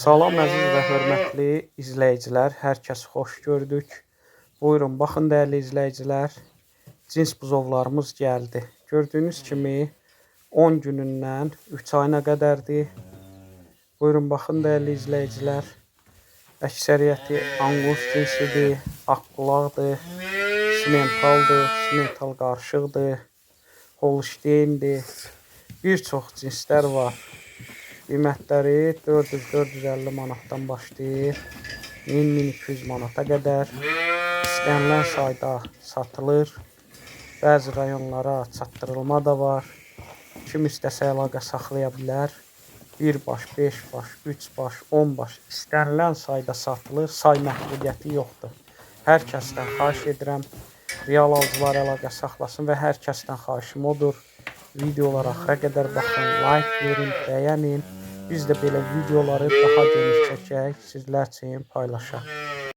Salam əziz və hörmətli izləyicilər, hər kəsi xoş gördük. Buyurun, baxın dəyərli izləyicilər, cins buzovlarımız gəldi. Gördüyünüz kimi 10 günündən 3 ayına qədərdir. Buyurun, baxın dəyərli izləyicilər. Əksəriyyəti angus cinsidir, aqulaqdır, simentaldır, simental qarışıqdır, holşteyndir. Bir çox cinslər var. Qiymətləri 400-450 manatdan başlayır. 1000-1200 manata qədər istənilən sayda satılır. Bəzi rayonlara çatdırılma da var. Kim istəsə əlaqə saxlaya bilər. 1 baş, 5 baş, 3 baş, 10 baş istənilən sayda satılır. Say məhdudiyyəti yoxdur. Hər kəsdən xahiş edirəm, real alıcılar əlaqə saxlasın və hər kəsdən xahişim odur. Videolara axıra qədər baxın, like verin, bəyənin. Biz də belə videoları daha geniş çəkək, sizlər üçün paylaşaq.